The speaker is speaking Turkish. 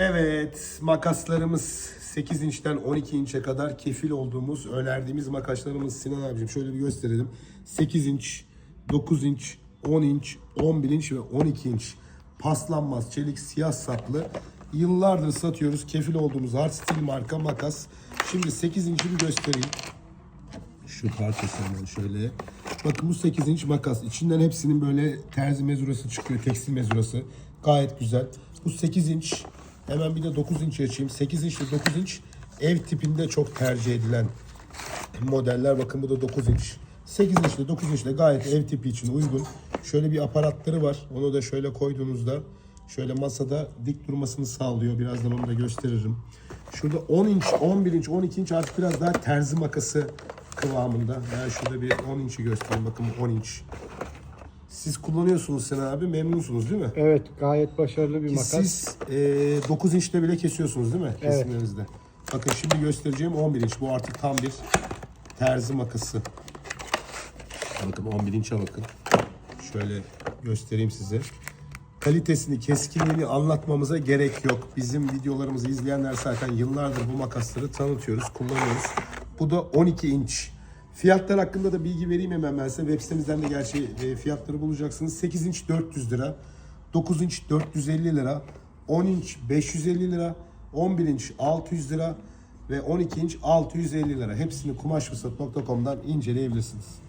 Evet, makaslarımız 8 inçten 12 inçe kadar kefil olduğumuz, önerdiğimiz makaslarımız Sinan abicim şöyle bir gösterelim. 8 inç, 9 inç, 10 inç, 11 inç ve 12 inç paslanmaz çelik siyah saplı. Yıllardır satıyoruz. Kefil olduğumuz Hard Steel marka makas. Şimdi 8 inci bir göstereyim. Şu parçası hemen şöyle. Bakın bu 8 inç makas. İçinden hepsinin böyle terzi mezurası çıkıyor. Tekstil mezurası. Gayet güzel. Bu 8 inç. Hemen bir de 9 inç açayım. 8 inç ile 9 inç ev tipinde çok tercih edilen modeller. Bakın bu da 9 inç. 8 inç ile 9 inç gayet ev tipi için uygun. Şöyle bir aparatları var. Onu da şöyle koyduğunuzda şöyle masada dik durmasını sağlıyor. Birazdan onu da gösteririm. Şurada 10 inç, 11 inç, 12 inç artık biraz daha terzi makası kıvamında. Ben şurada bir 10 inç'i göstereyim. Bakın bu 10 inç. Siz kullanıyorsunuz Sinan abi. Memnunsunuz değil mi? Evet gayet başarılı bir Ki makas. Siz e, 9 inçte bile kesiyorsunuz değil mi? Evet. Kesimlerinizde. Bakın şimdi göstereceğim 11 inç. Bu artık tam bir terzi makası. Bakın 11 inçe bakın. Şöyle göstereyim size. Kalitesini, keskinliğini anlatmamıza gerek yok. Bizim videolarımızı izleyenler zaten yıllardır bu makasları tanıtıyoruz, kullanıyoruz. Bu da 12 inç. Fiyatlar hakkında da bilgi vereyim hemen ben size. Web sitemizden de gerçi e, fiyatları bulacaksınız. 8 inç 400 lira, 9 inç 450 lira, 10 inç 550 lira, 11 inç 600 lira ve 12 inç 650 lira. Hepsini kumaşfırsat.com'dan inceleyebilirsiniz.